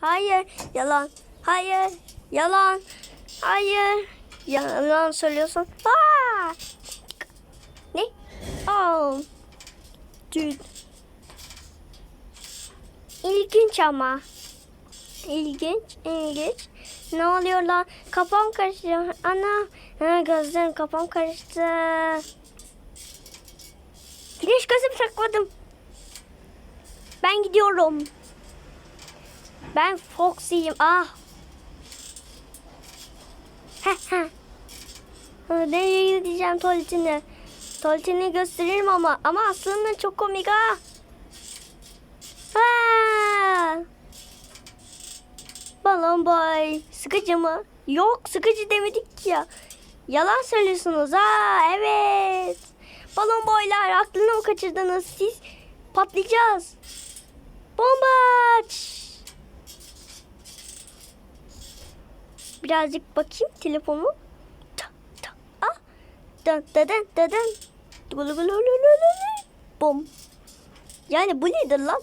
Hayır, yalan. Hayır, yalan. Hayır, yalan söylüyorsun. Aa! Ne? Oh. Dude. İlginç ama. İlginç, ilginç. Ne oluyor lan? Kafam karıştı. Ana. Gözlerim kafam karıştı. Güneş gözümü sakladım. Ben gidiyorum. Ben Foxy'yim. Ah. Nereye gideceğim tuvaletine? Tuvaletini gösteririm ama. Ama aslında çok komik ha. Ha. Balon boy. Sıkıcı mı? Yok sıkıcı demedik ya. Yalan söylüyorsunuz ha. Evet. Balon boylar aklını mı kaçırdınız siz? Patlayacağız. Bombaç. Birazcık bakayım telefonu. Ah. Gulu, gulu, gulu. Bom. Yani bu nedir lan?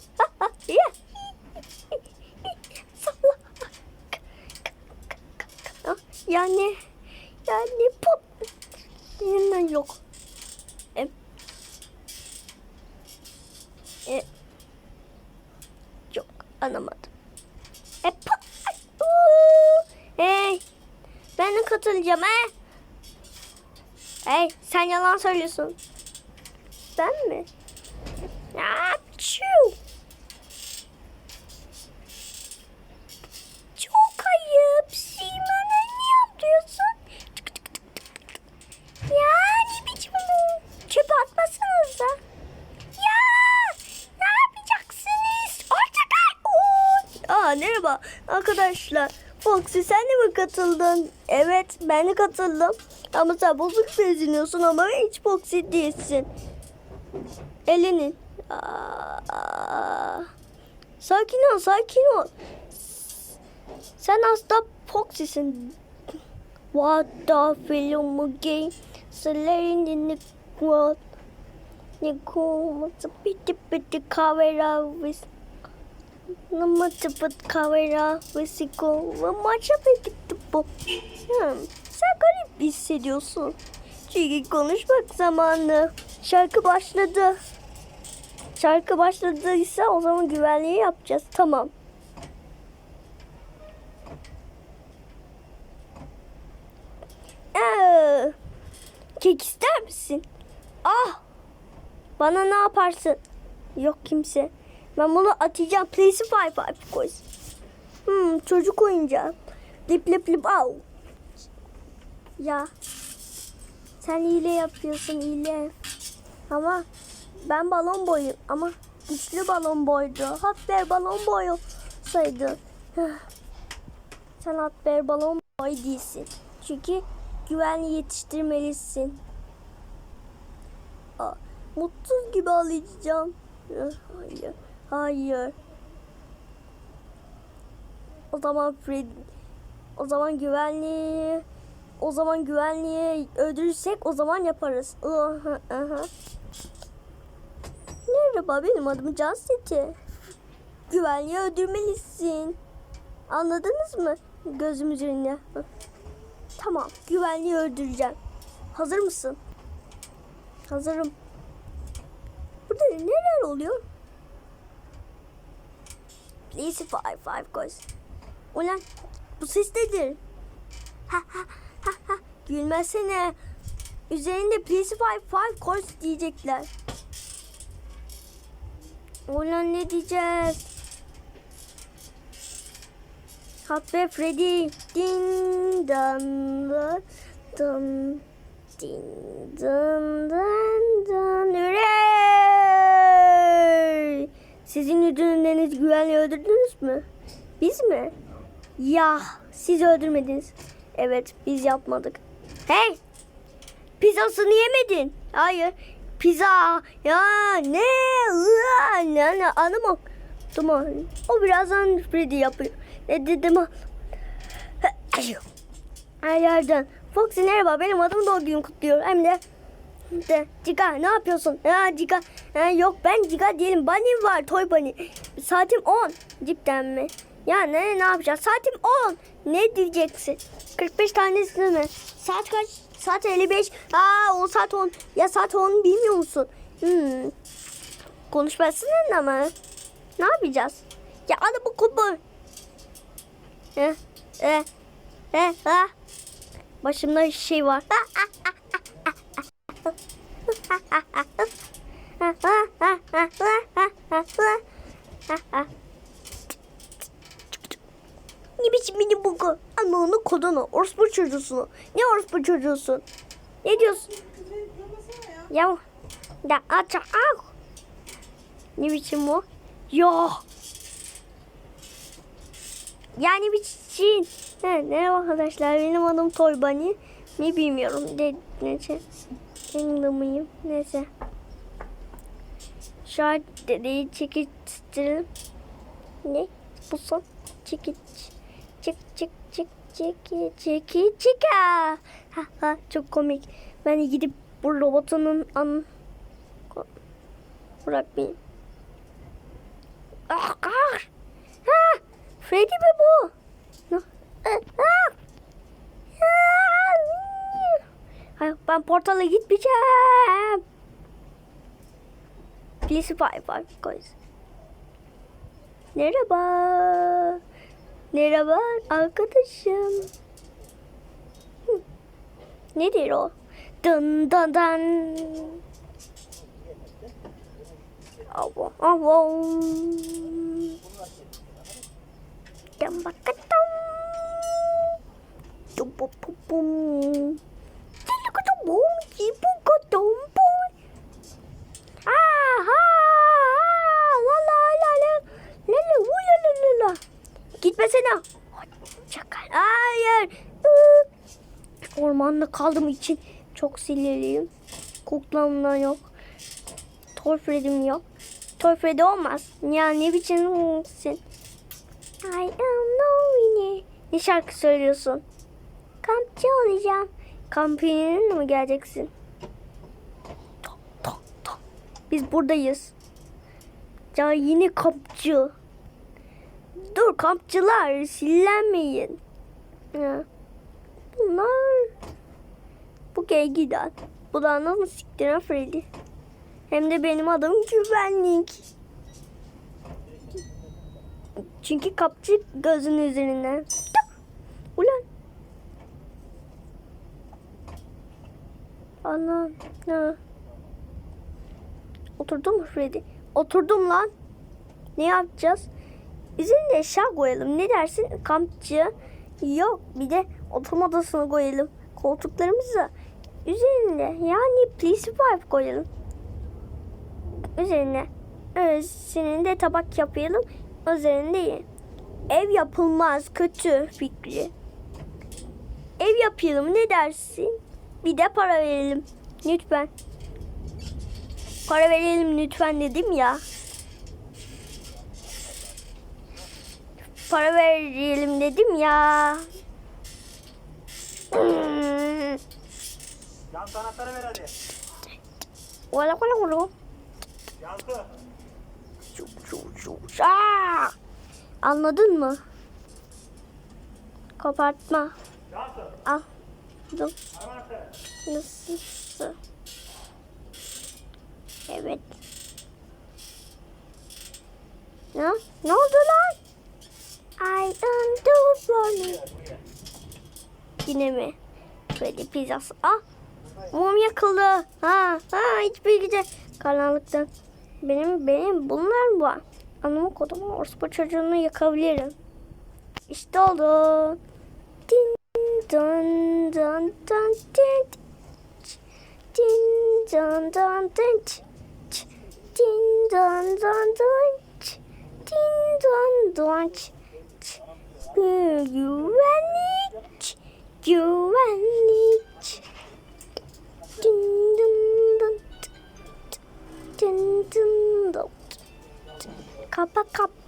Yani yani pot. Yeniden yok. E, e, yok anlamadım. E, pot. Ay, uuu. Hey, ben de katılacağım he. Hey, sen yalan söylüyorsun. Ben mi? Ya, çiu. Çok ayıp. Simona ne yapıyorsun? Ya ne biçim bu? Çöpe atmasanıza. Ya ne yapacaksınız? Hoşçakal. Aa merhaba arkadaşlar. Foxy sen de mi katıldın? Evet ben de katıldım. Ama sen bozuk beziniyorsun ama hiç Foxy değilsin. Elinin. Sakin ol sakin ol. Sen hasta Foxy'sin. What the film game? Slain in the world. Nico, what's a pity pity Namazı pıt kamera ve siko ve maça bitti bu. Hmm, sen garip hissediyorsun. Çünkü konuşmak zamanı. Şarkı başladı. Şarkı başladıysa o zaman güvenliği yapacağız. Tamam. Ee, kek ister misin? Ah! Bana ne yaparsın? Yok kimse. Ben bunu atacağım. Please five five koy. Hmm, çocuk oyuncağı. Lip lip lip au. Ya. Sen hile yapıyorsun hile. Ama ben balon boyum ama güçlü balon boydu. Hatber balon boyu saydı. Sen Hatber balon boy değilsin. Çünkü güvenli yetiştirmelisin. Aa, mutsuz gibi ağlayacağım. Hayır. Hayır. O zaman Fred o zaman güvenliği o zaman güvenliği öldürürsek o zaman yaparız. Aha, aha. Merhaba benim adım Can Seti. Güvenliği öldürmelisin. Anladınız mı? Gözüm üzerine. Tamam güvenliği öldüreceğim. Hazır mısın? Hazırım. Burada neler oluyor? Please five five guys. Ulan bu ses nedir? Ha ha ha ha. Gülmesene. Üzerinde please five five course diyecekler. Ulan ne diyeceğiz? Ve Freddy. Din dan dan. Din dan dan dan. Sizin yüzünüzden güvenliği öldürdünüz mü? Biz mi? Ya siz öldürmediniz. Evet biz yapmadık. Hey! Pizzasını yemedin. Hayır. Pizza. Ya ne? Ne ne anlamam. Tamam. O birazdan Freddy yapıyor. Ne dedim? Her yerden. Foxy merhaba benim adım doğum günüm kutluyor. Hem de de Ciga ne yapıyorsun? Ya Ciga ha, yok ben Ciga değilim. Bunny var Toy Bunny. Saatim 10. Cidden mi? Ya ne ne yapacağız? Saatim 10. Ne diyeceksin? 45 tanesi mi? Saat kaç? Saat 55. Aa 10 saat 10. Ya saat 10 bilmiyor musun? Hmm. Konuşmasın ama. Ne yapacağız? Ya hadi bu kubu. Eh, eh, eh, ah. Başımda şey var. Ne biçim mini bugu? Ama onu kodunu. Orospu çocuğusun. Ne orospu çocuğusun? Ne diyorsun? Ya. Ya aç al. Ne biçim o? Ya. Yani biçim. He, merhaba arkadaşlar. Benim adım Toy Bunny. Ne bilmiyorum. De, neyse. Benim mıyım? Neyse. Şu an dedeyi çekiştirelim. Ne? Bu son. Çekiç. Çık çık çık çık çık çık. Ha ha çok komik. Ben gidip bu robotunun an bırakmayayım. Ah ah. Ha! Freddy mi bu? Ah. Hayır, ben portala gitmeyeceğim. Please five five guys. Merhaba. Merhaba arkadaşım. Hı. Nedir o? Dın dın dın. Avo avo. Dum bakatum. Dum bum bum bum. Kaldığım için çok sinirliyim. Kuklamla yok. Torfredim yok. Torfredi olmaz. Ya ne biçimsin? I am winner. Ne şarkı söylüyorsun? Kampçı olacağım. Kampiyonun mu geleceksin? Tok tok tok. Biz buradayız. Ya yine kampçı. Dur kampçılar sillenmeyin. Bunlar giden. Bu da anamı siktiren Freddy. Hem de benim adım güvenlik. Çünkü kapçı gözün üzerinden. Ulan. Anam. Ha. Oturdun mu Freddy? Oturdum lan. Ne yapacağız? Üzerine eşya koyalım. Ne dersin? Kampçı. Yok. Bir de oturma odasını koyalım. Koltuklarımızı üzerinde yani please five koyalım. Üzerine üzerinde tabak yapalım. Üzerinde ye. Ev yapılmaz. Kötü fikri. Ev yapalım. Ne dersin? Bir de para verelim. Lütfen. Para verelim lütfen dedim ya. Para verelim dedim ya. Hmm. Yankı anahtarı ver hadi. Valla valla valla. Yankı. Şu, şu, şu. Aa! Anladın mı? Kopartma. Yankı. Al. Dur. Nasıl? Evet. Ne? Ne oldu lan? I am the runner. Yine mi? Böyle pizzası. Ah! Mum yakıldı. Ha, ha hiçbir gece karanlıktan. Benim benim bunlar var? Anamı kodumu orospu çocuğunu yakabilirim. İşte oldu. Din dun dun dun din. Din dun dun dun. Din dun dun dun. Din dun dun. Güvenlik. Güvenlik. Din dun dun. Din dun dun. Kapa kapa.